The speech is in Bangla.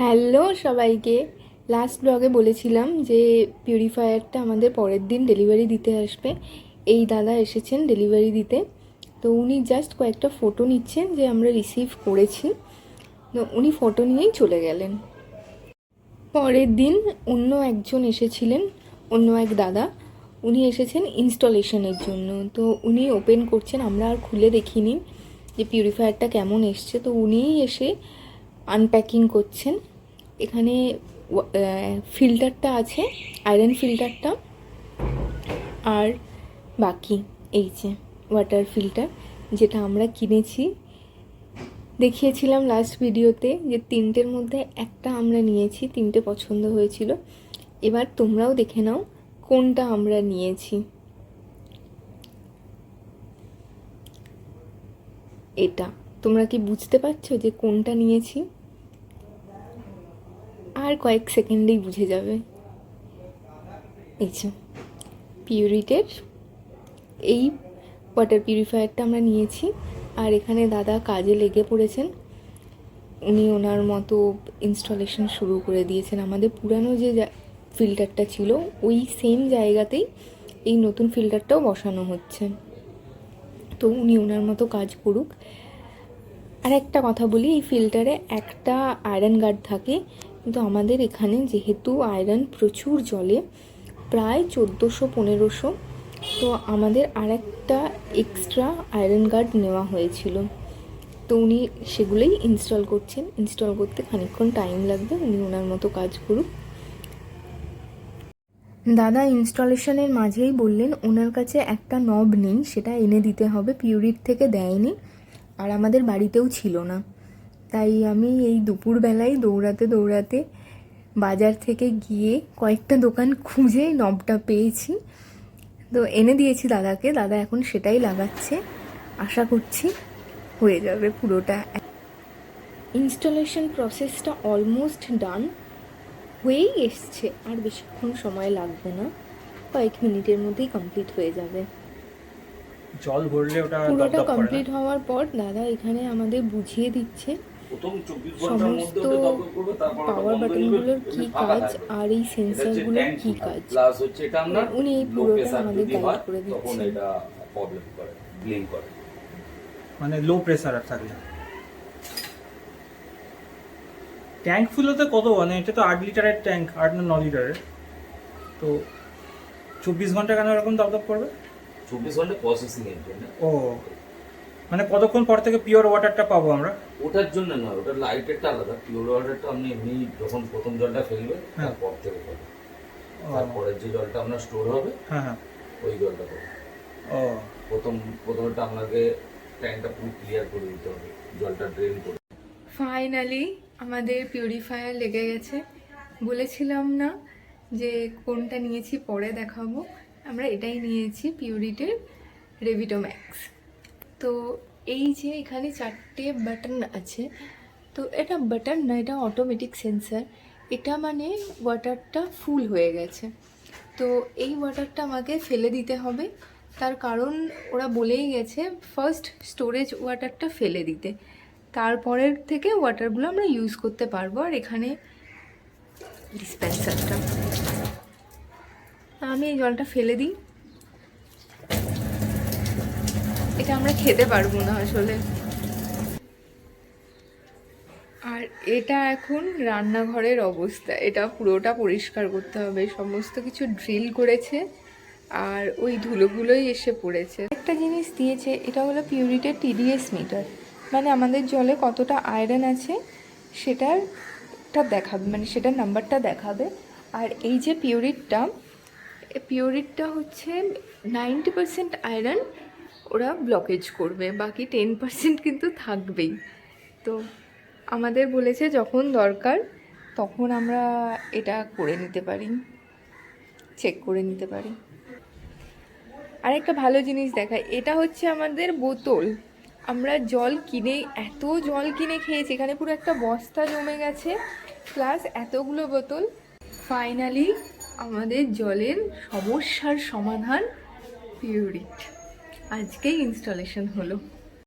হ্যালো সবাইকে। লাস্ট ব্লগে বলেছিলাম যে পিউরিফায়ারটা আমাদের পরের দিন ডেলিভারি দিতে আসবে। এই দাদা এসেছেন ডেলিভারি দিতে। তো উনি জাস্ট কয়েকটা ফটো নিচ্ছেন যে আমরা রিসিভ করেছি। তো উনি ফটো নিয়েই চলে গেলেন। পরের দিন অন্য একজন এসেছিলেন, অন্য এক দাদা। উনি এসেছেন ইনস্টলেশনের জন্য। তো উনি ওপেন করছেন, আমরা আর খুলে দেখিনি যে পিউরিফায়ারটা কেমন এসছে। তো উনিই এসে আনপ্যাকিং করছেন। এখানে ফিল্টারটা আছে আয়রন ফিল্টারটা আর বাকি, এই যে ওয়াটার ফিল্টার যেটা আমরা কিনেছি। দেখিয়েছিলাম লাস্ট ভিডিওতে যে তিনটের মধ্যে একটা আমরা নিয়েছি, তিনটে পছন্দ হয়েছিল। এবার তোমরাও দেখে নাও কোনটা আমরা নিয়েছি। এটা, তোমরা কি বুঝতে পারছ যে কোনটা নিয়েছি? আর কয়েক সেকেন্ডেই বুঝে যাবে। এই পিউরিটের এই ওয়াটার পিউরিফায়ারটা আমরা নিয়েছি। আর এখানে দাদা কাজে লেগে পড়েছেন। উনি ওনার মতো ইনস্টলেশন শুরু করে দিয়েছেন। আমাদের পুরানো যে ফিল্টারটা ছিল, ওই সেম জায়গাতেই এই নতুন ফিল্টারটাও বসানো হচ্ছে। তো উনি ওনার মতো কাজ করুক। আর একটা কথা বলি, এই ফিল্টারে একটা আয়রন গার্ড থাকে। কিন্তু আমাদের এখানে যেহেতু আয়রন প্রচুর জলে, প্রায় চোদ্দোশো, পনেরোশো, তো আমাদের আর একটা এক্সট্রা আয়রন গার্ড নেওয়া হয়েছিল। তো উনি সেগুলোই ইনস্টল করছেন। ইনস্টল করতে খানিকক্ষণ টাইম লাগবে, উনি ওনার মতো কাজ করুক। দাদা ইনস্টলেশনের মাঝেই বললেন, ওনার কাছে একটা নব নেই, সেটা এনে দিতে হবে। পিউরিট থেকে দেয়নি। আর আমাদের বাড়িতেও ছিল না। তাই আমি এই দুপুরবেলায় দৌড়াতে দৌড়াতে বাজার থেকে গিয়ে কয়েকটা দোকান খুঁজে নবটা পেয়েছি। তো এনে দিয়েছি দাদাকে দাদা এখন সেটাই লাগাচ্ছে। আশা করছি হয়ে যাবে পুরোটা। ইনস্টলেশন প্রসেসটা অলমোস্ট ডান। হয়েই এসছে আর বেশিক্ষণ সময় লাগবে না। কয়েক মিনিটের মধ্যেই কমপ্লিট হয়ে যাবে। জল ভরলে ওটা পুরোটা কমপ্লিট হওয়ার পর দাদা এখানে আমাদের বুঝিয়ে দিচ্ছে সমস্ত পাওয়ার বাটনগুলোর কি কাজ আর এই সেন্সারগুলোর কি কাজ? Plus হচ্ছে এটা আমরা উনি এই পুরোটা আমাদের হয়, করে দিচ্ছেন। এটা প্রবলেম করে ব্লিং করে। মানে লো প্রেসার থাকলে। ট্যাঙ্ক ফুল হতে কত? মানে এটা তো আট লিটারের ট্যাঙ্ক আট না ন লিটারের তো চব্বিশ ঘণ্টা কেন এরকম দপদপ করবে? চব্বিশ ঘণ্টা প্রসেসিং ও মানে কতক্ষণ পর থেকে পিওর ওয়াটারটা পাবো আমরা? ওটার জন্য নয় ওটার লাইটেরটা আলাদা পিওর ওয়াটারটা আপনি এমনি যখন প্রথম জলটা ফেলবে হ্যাঁ। তারপর থেকে পাবেন ও, তারপরে যে জলটা আপনার স্টোর হবে হ্যাঁ হ্যাঁ। ওই জলটা পাবেন ও। প্রথম প্রথমটা আপনাকে ট্যাঙ্কটা পুরো ক্লিয়ার করে দিতে হবে জলটা ড্রেন করে। ফাইনালি আমাদের পিউরিফায়ার লেগে গেছে। বলেছিলাম না যে কোনটা নিয়েছি পরে দেখাবো। আমরা এটাই নিয়েছি পিউরিটের রেভিটো ম্যাক্স তো এই যে এখানে চারটে বাটন আছে, তো এটা বাটন না, এটা অটোমেটিক সেন্সার এটা মানে ওয়াটারটা ফুল হয়ে গেছে। তো এই ওয়াটারটা আমাকে ফেলে দিতে হবে, তার কারণ ওরা বলেই গেছে ফার্স্ট স্টোরেজ ওয়াটারটা ফেলে দিতে। তারপরের থেকে ওয়াটারগুলো আমরা ইউজ করতে পারব, আর এখানে ডিসপেন্সারটা আমি এই জলটা ফেলে দিই। এটা আমরা খেতে পারব না আসলে। আর এটা এখন রান্নাঘরের অবস্থা। এটা পুরোটা পরিষ্কার করতে হবে। সমস্ত কিছু ড্রিল করেছে আর ওই ধুলোগুলোই এসে পড়েছে। একটা জিনিস দিয়েছে, এটা হলো পিউরিটের টিডিএস মিটার। মানে আমাদের জলে কতটা আয়রন আছে সেটার টা দেখাবে মানে সেটার নাম্বারটা দেখাবে। আর এই যে পিউরিটটা পিউরিটটা হচ্ছে নাইনটি পার্সেন্ট আয়রন ওরা ব্লকেজ করবে, বাকি টেন পার্সেন্ট কিন্তু থাকবেই। তো আমাদের বলেছে যখন দরকার তখন আমরা এটা করে নিতে পারি চেক করে নিতে পারি। আর একটা ভালো জিনিস দেখায়, এটা হচ্ছে আমাদের বোতল। আমরা জল কিনে, এত জল কিনে খেয়েছি, এখানে পুরো একটা বস্তা জমে গেছে প্লাস এতগুলো বোতল। ফাইনালি আমাদের জলের সমস্যার সমাধান পিউরিট আজকেই ইনস্টলেশন হলো।